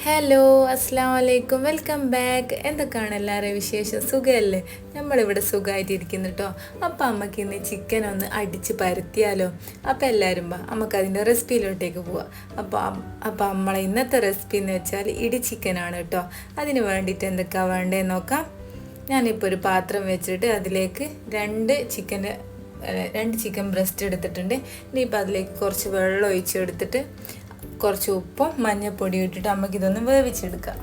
Hello അസ്സാം വലൈക്കും welcome back എന്തൊക്കെയാണ് എല്ലാവരെയും വിശേഷം? സുഖമല്ലേ? നമ്മളിവിടെ സുഖമായിട്ടിരിക്കുന്നു കേട്ടോ അപ്പോൾ അമ്മയ്ക്ക് ഇന്ന് ചിക്കൻ ഒന്ന് അടിച്ച് പരത്തിയാലോ. അപ്പോൾ എല്ലാവരും വാ നമുക്ക് അതിന്റെ റെസിപ്പിയിലോട്ടേക്ക് പോവാം. അപ്പോൾ അപ്പം നമ്മളെ ഇന്നത്തെ റെസിപ്പി എന്ന് വെച്ചാൽ ഇടി ചിക്കനാണ് കേട്ടോ അതിന് വേണ്ടിയിട്ട് എന്തൊക്കെയാണ് വേണ്ടതെന്ന് നോക്കാം. ഞാനിപ്പോൾ ഒരു പാത്രം വെച്ചിട്ട് അതിലേക്ക് രണ്ട് ചിക്കന്റെ രണ്ട് ചിക്കൻ ബ്രസ്റ്റ് എടുത്തിട്ടുണ്ട്. ഇനിയിപ്പോൾ അതിലേക്ക് കുറച്ച് വെള്ളം ഒഴിച്ചെടുത്തിട്ട് കുറച്ച് ഉപ്പും മഞ്ഞൾപ്പൊടി ഇട്ടിട്ട് നമുക്ക് ഇതൊന്ന് വേവിച്ചെടുക്കാം.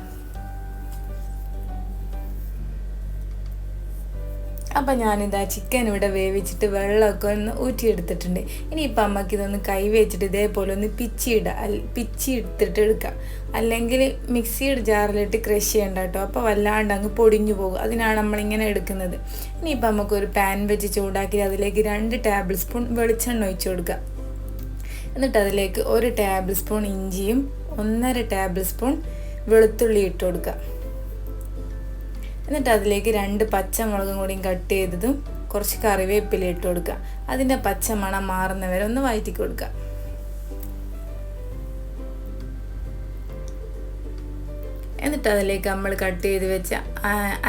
അപ്പം ഞാനിതാ ചിക്കൻ ഇവിടെ വേവിച്ചിട്ട് വെള്ളമൊക്കെ ഒന്ന് ഊറ്റിയെടുത്തിട്ടുണ്ട്. ഇനിയിപ്പോൾ അമ്മയ്ക്ക് ഇതൊന്ന് കൈ വെച്ചിട്ട് ഇതേപോലെ ഒന്ന് പിച്ചിയിടുക പിച്ചി എടുത്തിട്ട് എടുക്കാം. അല്ലെങ്കിൽ മിക്സിയുടെ ജാറിലിട്ട് ക്രഷ് ചെയ്യണ്ട കേട്ടോ. അപ്പോൾ വല്ലാണ്ട് അങ്ങ് പൊടിഞ്ഞു പോകും. അതിനാണ് നമ്മളിങ്ങനെ എടുക്കുന്നത്. ഇനിയിപ്പോൾ നമുക്കൊരു പാൻ വെച്ച് ചൂടാക്കി അതിലേക്ക് രണ്ട് ടേബിൾ സ്പൂൺ വെളിച്ചെണ്ണ ഒഴിച്ചു കൊടുക്കാം. എന്നിട്ട് അതിലേക്ക് ഒരു ടേബിൾ സ്പൂൺ ഇഞ്ചിയും ഒന്നര ടേബിൾ സ്പൂൺ വെളുത്തുള്ളി ഇട്ട് കൊടുക്കുക. എന്നിട്ട് അതിലേക്ക് രണ്ട് പച്ചമുളകും കൂടിയും കട്ട് ചെയ്തതും കുറച്ച് കറിവേപ്പില ഇട്ട് കൊടുക്കുക. അതിന്റെ പച്ചമണം മാറുന്നവരെ ഒന്ന് വഴറ്റി കൊടുക്കുക. എന്നിട്ട് അതിലേക്ക് നമ്മൾ കട്ട് ചെയ്ത് വെച്ച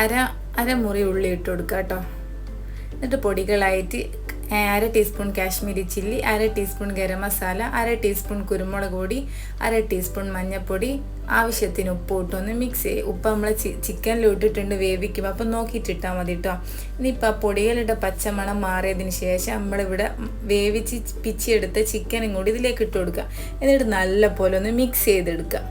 അര അരമുറി ഉള്ളി ഇട്ട് കൊടുക്കുക കേട്ടോ. എന്നിട്ട് പൊടികളായിട്ട് അര ടീസ്പൂൺ കാശ്മീരി ചില്ലി അര ടീസ്പൂൺ ഗരം മസാല അര ടീസ്പൂൺ കുരുമുളക് പൊടി അര ടീസ്പൂൺ മഞ്ഞൾപ്പൊടി ആവശ്യത്തിന് ഉപ്പ് ഇട്ടൊന്ന് മിക്സ് ചെയ്യും. ഉപ്പ് നമ്മൾ ചിക്കനിൽ ഇട്ടിട്ടുണ്ട് വേവിക്കും അപ്പം നോക്കിയിട്ട് ഇട്ടാൽ മതി കേട്ടോ ഇനിയിപ്പോൾ ആ പൊടികളുടെ പച്ചമണം മാറിയതിന് ശേഷം നമ്മളിവിടെ വേവിച്ച് പിച്ചിയെടുത്ത ചിക്കനും കൂടി ഇതിലേക്ക് ഇട്ട് കൊടുക്കുക എന്നിട്ട് നല്ല പോലെ ഒന്ന് മിക്സ് ചെയ്തെടുക്കുക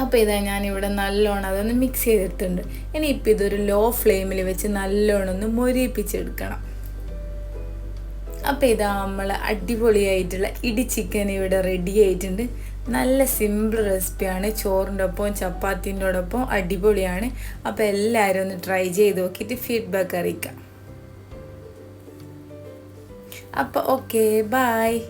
അപ്പോൾ ഇതാ ഞാനിവിടെ നല്ലോണം അതൊന്ന് മിക്സ് ചെയ്തിട്ടുണ്ട് ഇനിയിപ്പോൾ ഇതൊരു ലോ ഫ്ലെയിമിൽ വെച്ച് നല്ലോണം ഒന്ന് മൊരിയിപ്പിച്ചെടുക്കണം. അപ്പോൾ ഇതാ നമ്മൾ അടിപൊളിയായിട്ടുള്ള ഇടി ചിക്കൻ ഇവിടെ റെഡി ആയിട്ടുണ്ട്. നല്ല സിമ്പിൾ റെസിപ്പിയാണ് ചോറിന്റെ ഒപ്പം ചപ്പാത്തിന്റെ ഒപ്പം അടിപൊളിയാണ്. അപ്പോൾ എല്ലാവരും ഒന്ന് ട്രൈ ചെയ്ത് നോക്കിയിട്ട് ഫീഡ്ബാക്ക് അറിയിക്കാം. അപ്പോൾ ഓക്കെ ബായ്